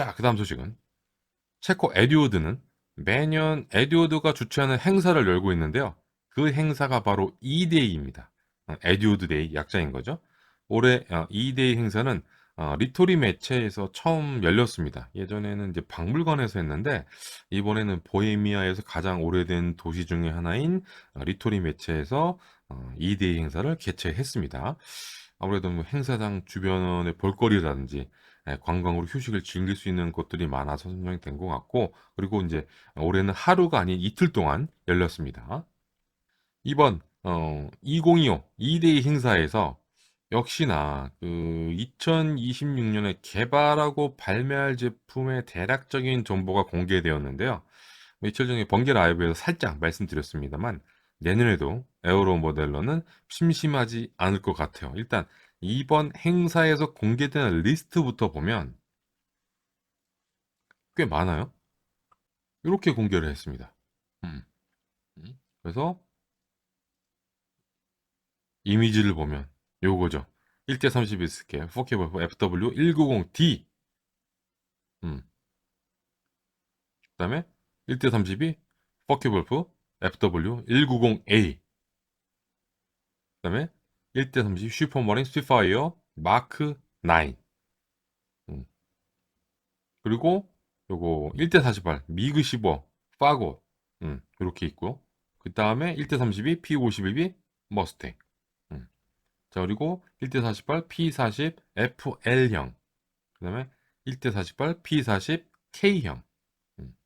자, 그 다음 소식은 체코 에듀오드는 매년 에듀오드가 주최하는 행사를 열고 있는데요. 그 행사가 바로 이데이입니다. 에듀오드 데이 약자인 거죠. 올해 어, 이데이 행사는 어, 리토리 매체에서 처음 열렸습니다. 예전에는 이제 박물관에서 했는데 이번에는 보헤미아에서 가장 오래된 도시 중의 하나인 어, 리토리 매체에서 어, 이데이 행사를 개최했습니다. 아무래도 뭐 행사장 주변의 볼거리라든지 예, 관광으로 휴식을 즐길 수 있는 곳들이 많아서 선정이 된 것 같고 그리고 이제 올해는 하루가 아닌 이틀 동안 열렸습니다. 이번 어, 2025 이데이 행사에서 역시나 그 2026 년에 개발하고 발매할 제품의 대략적인 정보가 공개되었는데요. 며칠 전에 번개 라이브에서 살짝 말씀드렸습니다만 내년에도 에어로 모델러는 심심하지 않을 것 같아요. 일단 이번 행사에서 공개된 리스트부터 보면 꽤 많아요. 이렇게 공개를 했습니다. 음. 음. 그래서 이미지를 보면 요거죠. 1대31 스케일 4K 버프 FW190D 음. 그 다음에 1대32 4K 버프 FW190A 그 다음에 1대30 슈퍼머린 스피파이어 마크 9 음. 그리고 요거 1대48 미그 15 파고 음, 이렇게 있고 그 다음에 1대32 P51B 머스탱 음. 자 그리고 1대48 P40 FL형 그 다음에 1대48 P40 K형 음.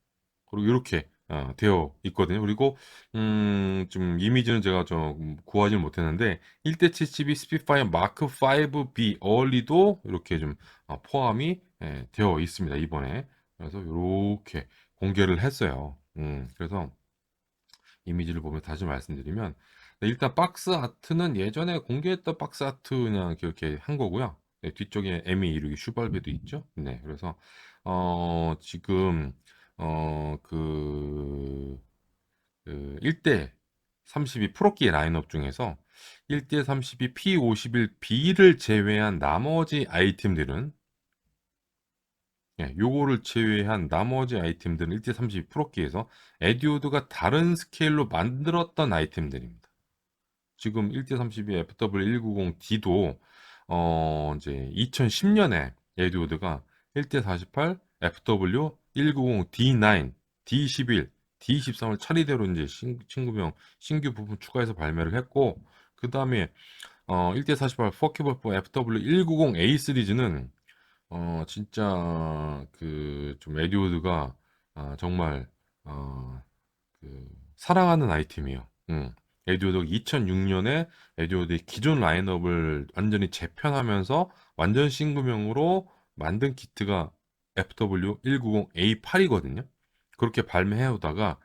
그리고 이렇게 어, 되어 있거든요. 그리고 음, 좀 이미지는 제가 좀 구하지 못했는데 1대72 스피파이어 마크 5B 어울리도 이렇게 좀 어, 포함이 예, 되어 있습니다. 이번에 그래서 이렇게 공개를 했어요. 음, 그래서 이미지를 보면 다시 말씀드리면 네, 일단 박스 아트는 예전에 공개했던 박스 아트 그냥 이렇게 한 거고요. 네, 뒤쪽에 에미 이루기 슈발베도 있죠. 네, 그래서 어, 지금 어, 그, 그 1대 32 프로키 라인업 중에서 1대 32 P51B를 제외한 나머지 아이템들은 예, 요거를 제외한 나머지 아이템들은 1대 32 프로키에서 에디오드가 다른 스케일로 만들었던 아이템들입니다. 지금 1대 32 FW190D도 어, 이제 2010년에 에디오드가 1대 48 FW 190D9, D11, D13을 차례대로 이제 신, 친구명 신규 부분 추가해서 발매를 했고 그 다음에 어, 1대48 포키버프 FW190A 시리즈는 어, 진짜 그 좀 에디오드가 아, 정말 어, 그 사랑하는 아이템이에요. 응. 에디오드 2006년에 에디오드의 기존 라인업을 완전히 재편하면서 완전 신규명으로 만든 키트가 FW190A8이거든요. 그렇게 발매해 오다가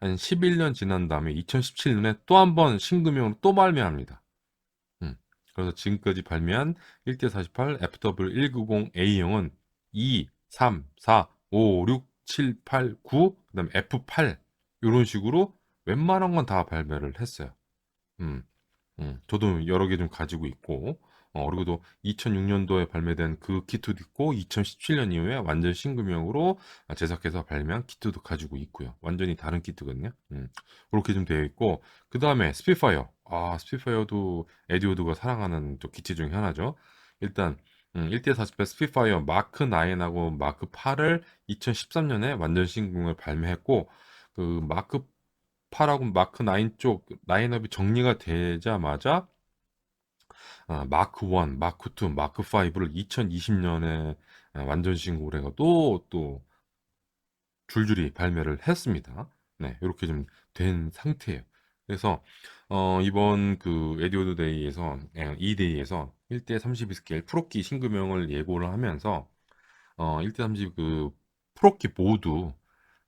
한 11년 지난 다음에 2017년에 또 한 번 신금형으로 또 발매합니다. 음, 그래서 지금까지 발매한 1대48 FW190A형은 2, 3, 4, 5, 6, 7, 8, 9, 그 다음에 F8 이런 식으로 웬만한 건 다 발매를 했어요. 음, 음, 저도 여러 개 좀 가지고 있고 어, 그리고 2006년도에 발매된 그 키트도 있고 2017년 이후에 완전 신규명으로 제작해서 발매한 키트도 가지고 있고요. 완전히 다른 키트거든요. 음, 그렇게 좀 되어 있고 그 다음에 스피파이어. 아 스피파이어도 에디오드가 사랑하는 또 기체 중에 하나죠. 일단 음, 1대48 스피파이어 마크 9하고 마크 8을 2013년에 완전 신규을 발매했고 그 마크 8하고 마크 9쪽 라인업이 정리가 되자마자 아, 마크 1, 마크 2, 마크 5를 2020년에 아, 완전 신고를 해가 또, 또, 줄줄이 발매를 했습니다. 네, 이렇게 좀 된 상태예요. 그래서, 어, 이번 그 에디오드 데이에서, 예, 이 데이에서 1대 32 스케일 프로키 신규명을 예고를 하면서, 어, 1대 30그 프로키 모두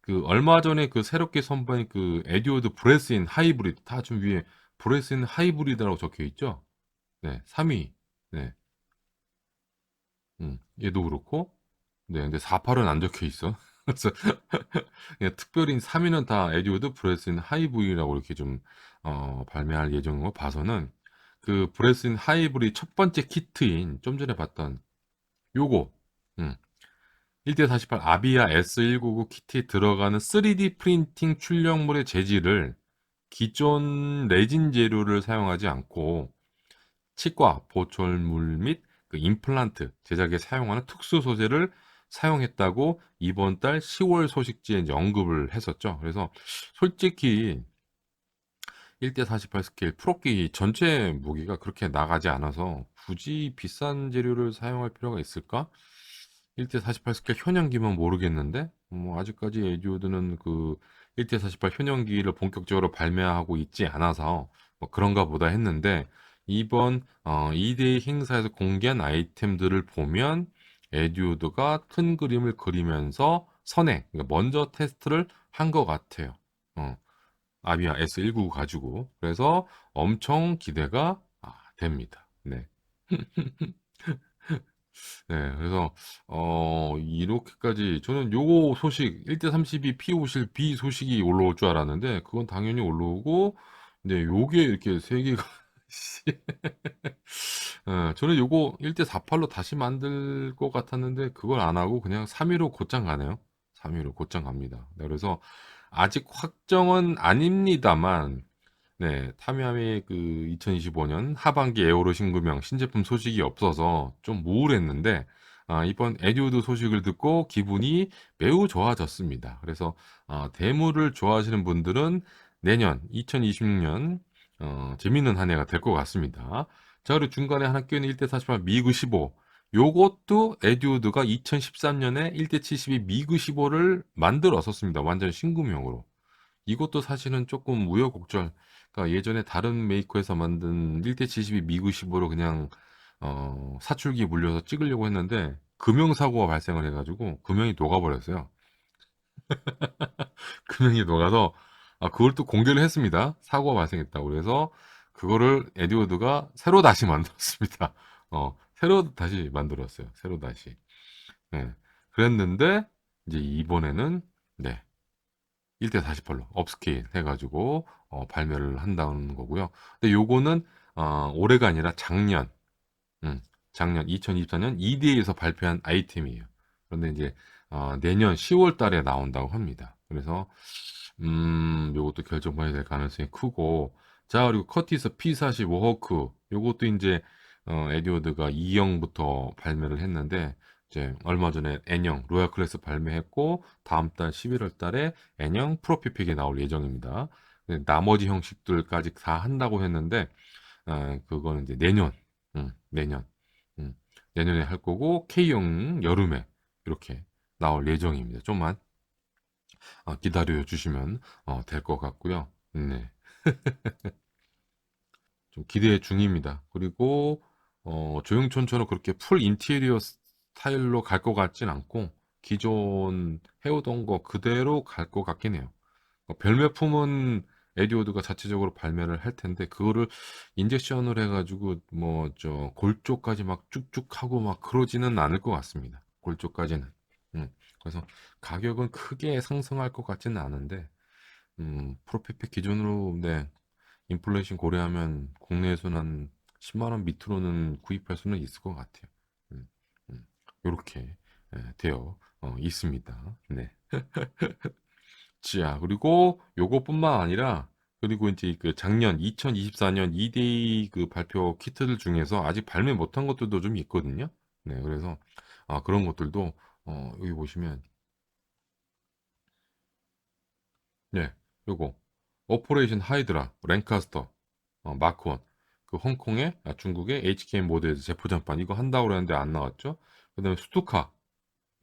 그 얼마 전에 그 새롭게 선보인 그 에디오드 브레스인 하이브리드 다 좀 위에 브레스인 하이브리드라고 적혀 있죠. 네, 3위. 네. 음, 얘도 그렇고. 네, 근데 48은 안 적혀 있어. 예, 특별히 3위는 다 에듀워드 브레스인 하이브리라고 이렇게 좀 어, 발매할 예정으로 봐서는 그 브레스인 하이브리 첫 번째 키트인 좀 전에 봤던 요거 음, 1대 48 아비아 S199 키트에 들어가는 3D 프린팅 출력물의 재질을 기존 레진 재료를 사용하지 않고 치과, 보철물 및 그 임플란트 제작에 사용하는 특수 소재를 사용했다고 이번 달 10월 소식지에 이제 언급을 했었죠. 그래서 솔직히 1대 48 스케일 프로기 전체 무게가 그렇게 나가지 않아서 굳이 비싼 재료를 사용할 필요가 있을까? 1대 48 스케일 현역기면 모르겠는데 뭐 아직까지 에듀오드는 그 1대 48 현역기를 본격적으로 발매하고 있지 않아서 뭐 그런가 보다 했는데 이번 어, 2대 행사에서 공개한 아이템들을 보면 에듀오드가 큰 그림을 그리면서 선행, 그러니까 먼저 테스트를 한 것 같아요. 어, 아비아 S199 가지고 그래서 엄청 기대가 아, 됩니다. 네. 네, 그래서 어 이렇게까지 저는 요거 소식 1대 32 P50 B 소식이 올라올 줄 알았는데 그건 당연히 올라오고 근데 요게 이렇게 세 개가 씨. 예, 저는 요거 1대 48로 다시 만들 것 같았는데 그걸 안 하고 그냥 3위로 곧장 가네요. 3위로 곧장 갑니다. 네, 그래서 아직 확정은 아닙니다만 네, 타미야미 그 2025년 하반기 에어로 신구명 신제품 소식이 없어서 좀 우울했는데 아, 이번 에듀드 소식을 듣고 기분이 매우 좋아졌습니다. 그래서 아, 대물을 좋아하시는 분들은 내년 2026년 어, 재밌는 한 해가 될 것 같습니다. 자, 그리고 중간에 하나 끼는 1대 48 미그 15 요것도 에듀드가 2013년에 1대 72 미그 15를 만들었었습니다. 완전 신구명으로. 이것도 사실은 조금 우여곡절. 그러니까 예전에 다른 메이커에서 만든 1대 72 미그 15로 그냥 어, 사출기 물려서 찍으려고 했는데 금형 사고가 발생을 해가지고 금형이 녹아버렸어요. 금형이 녹아서 아, 그걸 또 공개를 했습니다. 사고가 발생했다고 그래서 그거를 에디워드가 새로 다시 만들었습니다. 어, 새로 다시 만들었어요. 새로 다시. 네. 그랬는데 이제 이번에는 네. 1대 48로 업스케일 해가지고 어, 발매를 한다는 거고요. 근데 요거는 어, 올해가 아니라 작년, 음, 작년 2024년 EDA에서 발표한 아이템이에요. 그런데 이제 어, 내년 10월 달에 나온다고 합니다. 그래서 음, 요것도 결정봐야 될 가능성이 크고 자 그리고 커티스 P40 워허크 요것도 이제 어, 에디오드가 2형부터 발매를 했는데 이제 얼마 전에 N형 로얄 클래스 발매했고 다음 달 11월 달에 N형 프로피픽이 나올 예정입니다. 나머지 형식들까지 다 한다고 했는데 어, 그거는 이제 내년, 음, 내년, 음, 내년에 할 거고 K형 여름에 이렇게 나올 예정입니다. 좀만 어, 기다려 주시면 어, 될것 같고요. 네. 좀 기대 중입니다. 그리고 어, 조용천처럼 그렇게 풀 인테리어 스타일로 갈 것 같진 않고 기존 해오던 거 그대로 갈 것 같긴 해요. 어, 별매품은 에디오드가 자체적으로 발매를 할 텐데 그거를 인젝션을 해가지고 뭐 저 골조까지 막 쭉쭉 하고 막 그러지는 않을 것 같습니다. 골조까지는. 음, 그래서 가격은 크게 상승할 것 같지는 않은데 음, 프로페펙 기준으로 네 인플레이션 고려하면 국내에서는 한 10만 원 밑으로는 구입할 수는 있을 것 같아요. 음, 음, 요렇게 예, 되어 어, 있습니다. 네. 자, 그리고 요것뿐만 아니라 그리고 이제 그 작년 2024년 2데이 그 발표 키트들 중에서 아직 발매 못한 것들도 좀 있거든요. 네, 그래서 아, 그런 것들도 어, 여기 보시면 네, 요거 오퍼레이션 하이드라 랭카스터 어, 마크 1. 그 홍콩의 아, 중국의 HKM 모드에서 재포장판 이거 한다고 그랬는데 안 나왔죠. 그 다음에 스투카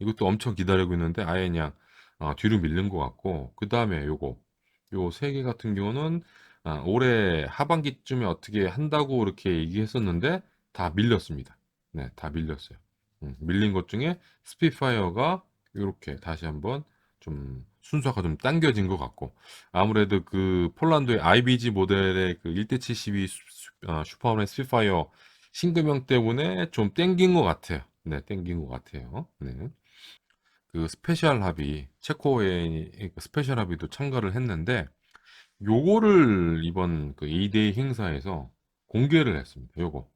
이것도 엄청 기다리고 있는데 아예 그냥 어, 뒤로 밀린 것 같고 그 다음에 요거 요 세 개 같은 경우는 아, 올해 하반기쯤에 어떻게 한다고 이렇게 얘기했었는데 다 밀렸습니다. 네, 다 밀렸어요. 음, 밀린 것 중에 스피파이어가 이렇게 다시 한번 좀 순서가 좀 당겨진 것 같고 아무래도 그 폴란드의 IBG 모델의 그 1대72 슈퍼맨 스피파이어 신금형 때문에 좀 땡긴 것 같아요. 네, 땡긴 것 같아요. 네. 그 스페셜 합의 체코의 그 스페셜 합의도 참가를 했는데 요거를 이번 그 2대 행사에서 공개를 했습니다. 요거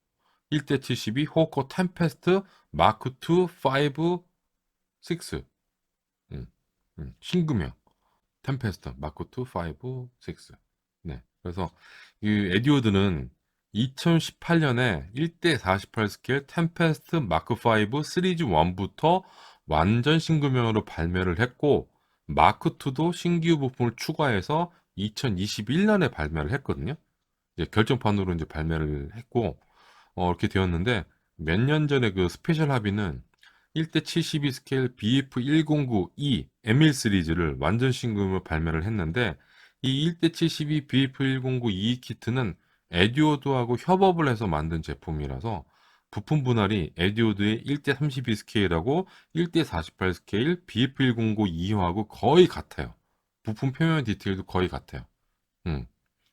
1대 72 호커 템페스트 마크 2 5 6. 음, 음, 신규명. 템페스트 마크 2, 5, 6. 네. 그래서 이 에디오드는 2018년에 1대 48 스케일 템페스트 마크 5 시리즈 1부터 완전 신규명으로 발매를 했고 마크 2도 신규 부품을 추가해서 2021년에 발매를 했거든요. 이제 결정판으로 이제 발매를 했고 어, 이렇게 되었는데 몇 년 전에 그 스페셜 합의는 1대 72 스케일 BF109E M1 시리즈를 완전 신금으로 발매를 했는데 이 1대 72 BF109E 키트는 에디오드하고 협업을 해서 만든 제품이라서 부품 분할이 에디오드의 1대 32 스케일하고 1대 48 스케일 BF109E하고 거의 같아요. 부품 표면 디테일도 거의 같아요. 음.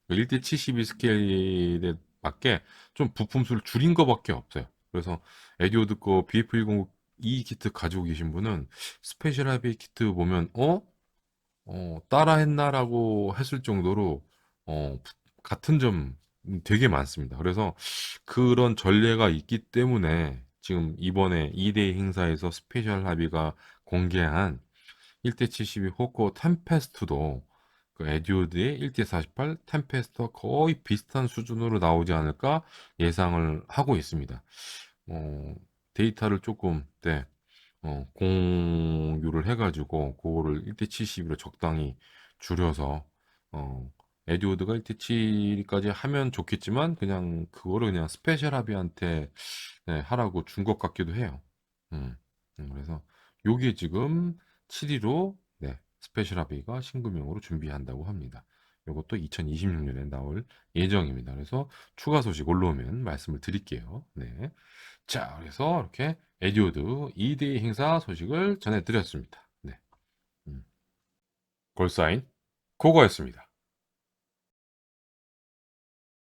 1대 72 스케일에 맞게 좀 부품 수를 줄인 거밖에 없어요. 그래서 에디오드 거 BF109 이 키트 가지고 계신 분은 스페셜 하비 키트 보면 어? 어, 따라 했나라고 했을 정도로 어, 부- 같은 점 되게 많습니다. 그래서 그런 전례가 있기 때문에 지금 이번에 2대 행사에서 스페셜 합의가 공개한 1대 72 호코 템페스트도 그 에듀드의 1대 48 템페스트와 거의 비슷한 수준으로 나오지 않을까 예상을 하고 있습니다. 어, 데이터를 조금 네, 어, 공유를 해가지고 그거를 1대 70으로 적당히 줄여서 어, 에듀오드가 1대 7까지 하면 좋겠지만 그냥 그거를 그냥 스페셜 합의한테 네, 하라고 준 것 같기도 해요. 음, 음, 그래서 요게 지금 7위로 네, 스페셜 합의가 신규명으로 준비한다고 합니다. 요것도 2026년에 나올 예정입니다. 그래서 추가 소식 올라오면 말씀을 드릴게요. 네. 자, 그래서 이렇게 에디오드 2대 행사 소식을 전해드렸습니다. 네. 음. 골사인 고거였습니다.